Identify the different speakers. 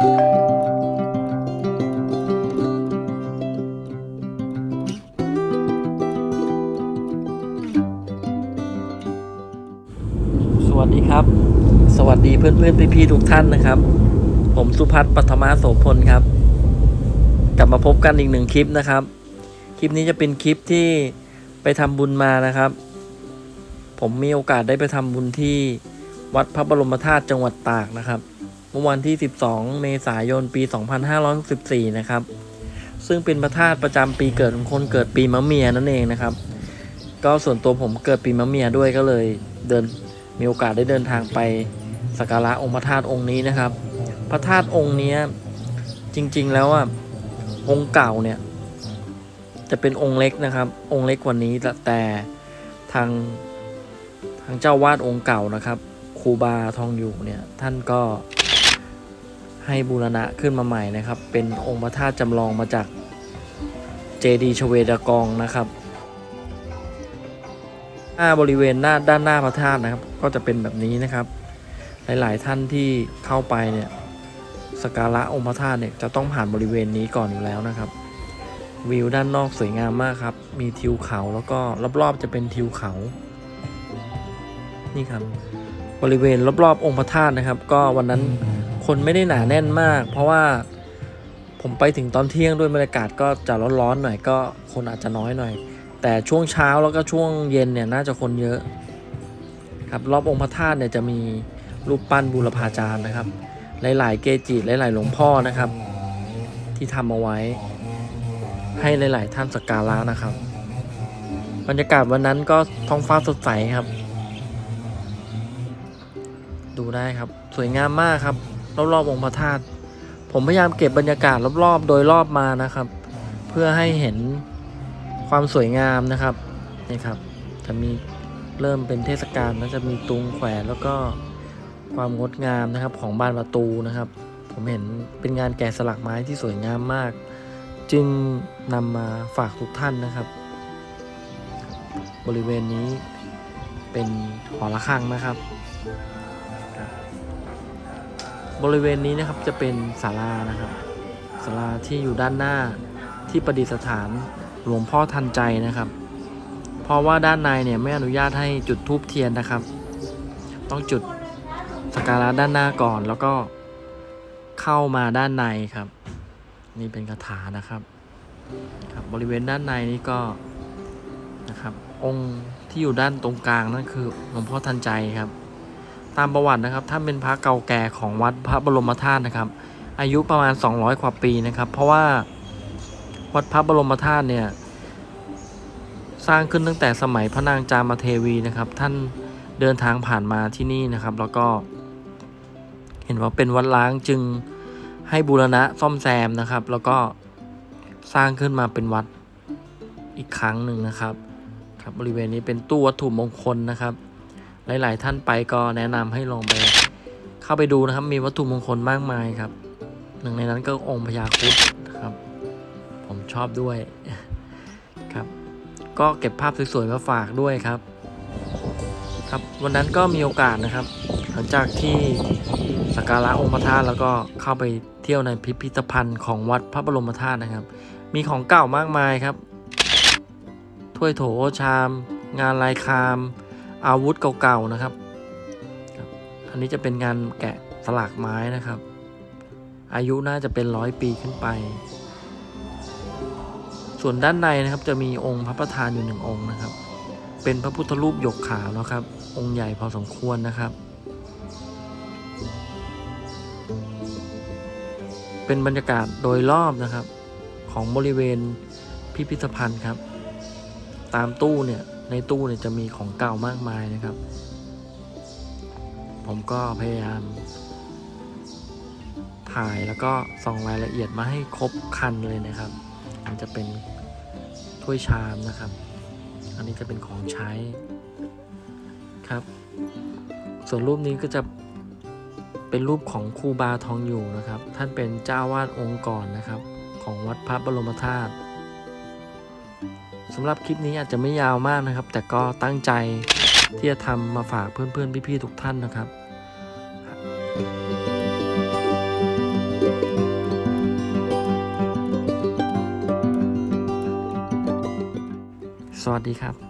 Speaker 1: สวัสดีครับ สวัสดีเพื่อนเพื่อนพี่พี่ๆทุกท่านนะครับ ผมสุพัฒน์ปัทมาโสพลครับ กลับมาพบกันอีกหนึ่งคลิปนะครับ คลิปนี้จะเป็นคลิปที่ไปทำบุญมานะครับ ผมมีโอกาสได้ไปทำบุญที่วัดพระบรมธาตุจังหวัดตากนะครับ เมื่อวันที่ 12 เมษายน ปี 2564 นะครับ ซึ่งเป็นพระธาตุประจำปีเกิดของคนเกิดปีมะเมียนั่นเองนะครับ ก็ส่วนตัวผมเกิดปีมะเมียด้วยก็เลยเดินมีโอกาสได้เดินทางไปสักการะองค์พระธาตุองค์นี้นะครับ พระธาตุองค์นี้จริงๆแล้วอะองค์เก่าเนี่ย จะเป็นองค์เล็กนะครับ องค์เล็กกว่านี้แต่ทางทางเจ้าวาดองค์เก่านะครับครูบาทองอยู่เนี่ยท่านก็ ให้บูรณะขึ้นมาใหม่นะครับ เป็นองค์พระธาตุจำลองมาจากเจดีย์ชเวดากองนะครับหน้าบริเวณหน้าด้านหน้าพระธาตุนะครับ ก็จะเป็นแบบนี้นะครับ หลาย ๆ ท่านที่เข้าไปเนี่ยสกการะองค์พระธาตุเนี่ยจะต้องผ่านบริเวณนี้ก่อนอยู่แล้วนะครับ วิวด้านนอกสวยงามมากครับ มีทิวเขาแล้วก็รอบๆจะเป็นทิวเขา นี่ครับ บริเวณรอบๆองค์พระธาตุนะครับ ก็วันนั้น คนไม่ได้หนาแน่นมาก เพราะว่าผมไปถึงตอนเที่ยงด้วยบรรยากาศก็จะร้อนๆหน่อยก็คนอาจจะน้อยหน่อย แต่ช่วงเช้าแล้วก็ช่วงเย็นเนี่ยน่าจะคนเยอะครับรอบองค์พระธาตุเนี่ยจะมีรูปปั้นบูรพาจารย์นะครับ หลาย ๆ เกจิหลาย ๆ หลวงพ่อนะครับ ที่ทำเอาไว้ให้หลาย ๆ ท่านสักการะนะครับ บรรยากาศวันนั้นก็ท้องฟ้าสดใสครับ ดูได้ครับ สวยงามมากครับ รอบๆองค์พระธาตุผมพยายามเก็บบรรยากาศรอบๆ โดยรอบมานะครับ เพื่อให้เห็นความสวยงามนะครับนี่ครับ จะมีเริ่มเป็นเทศกาลแล้วจะมีตุงแขวนแล้วก็ความงดงามนะครับของบานประตูนะครับ ผมเห็นเป็นงานแกะสลักไม้ที่สวยงามมาก จึงนำมาฝากทุกท่านนะครับ บริเวณนี้เป็นหอระฆังนะครับครับ บริเวณนี้นะครับจะเป็นศาลานะครับศาลาที่อยู่ด้านหน้าที่ประดิษฐานหลวงพ่อทันใจนะครับ เพราะว่าด้านในเนี่ยไม่อนุญาตให้จุดทูบเทียนนะครับ ต้องจุดสักการะด้านหน้าก่อนแล้วก็เข้ามาด้านในครับ นี่เป็นคาถานะครับครับ บริเวณด้านในนี้ก็นะครับ องค์ที่อยู่ด้านตรงกลางนั่นคือหลวงพ่อทันใจครับ ตามประวัตินะครับท่านเป็นพระเก่าแก่ของวัดพระบรมธาตุนะครับ อายุประมาณ 200 กว่าปีนะครับ เพราะว่าวัดพระบรมธาตุเนี่ย สร้างขึ้นตั้งแต่สมัยพระนางจามเทวีนะครับ ท่านเดินทางผ่านมาที่นี่นะครับ แล้วก็เห็นว่าเป็นวัดล้างจึงให้บูรณะซ่อมแซมนะครับ แล้วก็สร้างขึ้นมาเป็นวัดอีกครั้งหนึ่งนะครับ ครับบริเวณนี้เป็นตู้วัตถุมงคลนะครับ หลาย ๆ ท่านไปก็แนะนำให้ลองไป เข้าไปดูนะครับ มีวัตถุมงคลมากมายครับ หนึ่งในนั้นก็องค์พญาครุฑนะครับ ผมชอบด้วยครับ ก็เก็บภาพสวย ๆ มาฝากด้วยครับ ครับวันนั้นก็มีโอกาสนะครับ หลังจากที่สักการะองค์พระธาตุแล้วก็เข้าไปเที่ยวในพิพิธภัณฑ์ของวัดพระบรมธาตุนะครับ มีของเก่ามากมายครับ ถ้วยโถชาม งานลายคาม อาวุธเก่าๆนะครับ อันนี้จะเป็นงานแกะสลักไม้นะครับ อายุน่าจะเป็นร้อยปีขึ้นไป ส่วนด้านในนะครับจะมีองค์พระประธานอยู่หนึ่งองค์นะครับ เป็นพระพุทธรูปหยกขาวนะครับ องค์ใหญ่พอสมควรนะครับ เป็นบรรยากาศโดยรอบนะครับ ของบริเวณพิพิธภัณฑ์ครับ ตามตู้เนี่ย ในตู้เนี่ยจะมีของเก่ามากมายนะครับ ผมก็พยายาม ถ่ายแล้วก็ส่องรายละเอียดมาให้ครบคันเลยนะครับ มันจะเป็นถ้วยชามนะครับ อันนี้จะเป็นของใช้ครับ ส่วนรูปนี้ก็จะเป็นรูปของครูบาทองอยู่นะครับ ท่านเป็นเจ้าวาดองค์ก่อนนะครับ ของวัดพระบรมธาตุ สำหรับคลิปนี้อาจจะไม่ยาวมากนะครับ แต่ก็ตั้งใจที่จะทำมาฝากเพื่อนๆ พี่ๆ ทุกท่านนะครับ สวัสดีครับ